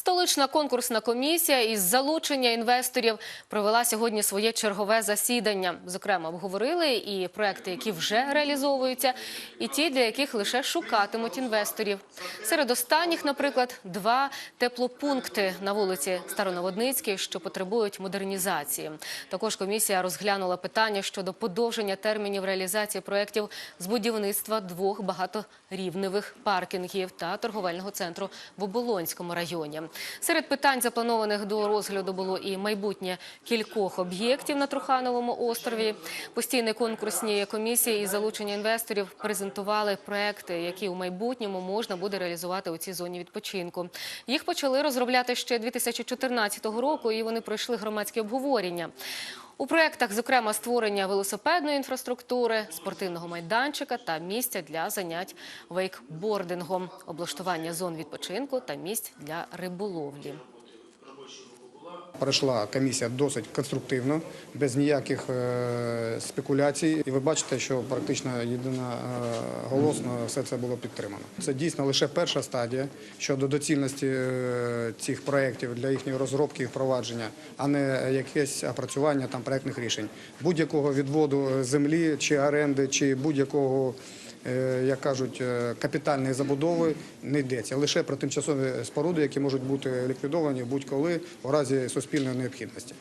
Столична конкурсна комісія із залучення інвесторів провела сьогодні своє чергове засідання. Зокрема, обговорили і проекти, які вже реалізовуються, і ті, для яких лише шукатимуть інвесторів. Серед останніх, наприклад, два теплопункти на вулиці Староноводницькій, що потребують модернізації. Також комісія розглянула питання щодо подовження термінів реалізації проєктів з будівництва двох багаторівневих паркінгів та торговельного центру в Оболонському районі. Серед питань, запланованих до розгляду, було і майбутнє кількох об'єктів на Трухановому острові. Постійні конкурсні комісії із залучення інвесторів презентували проекти, які у майбутньому можна буде реалізувати у цій зоні відпочинку. Їх почали розробляти ще 2014 року, і вони пройшли громадські обговорення. У проєктах, зокрема, створення велосипедної інфраструктури, спортивного майданчика та місця для занять вейкбордингом, облаштування зон відпочинку та місць для риболовлі. Пройшла комісія досить конструктивно, без ніяких е, спекуляцій. І ви бачите, що практично єдиноголосно все це було підтримано. Це дійсно лише перша стадія щодо доцільності е, цих проєктів для їхньої розробки і впровадження, а не якесь опрацювання там проєктних рішень. Будь-якого відводу землі чи оренди, чи будь-якого е, як кажуть, е, капітальної забудови не йдеться лише про тимчасові споруди, які можуть бути ліквідовані будь-коли у разі суспільної необхідності.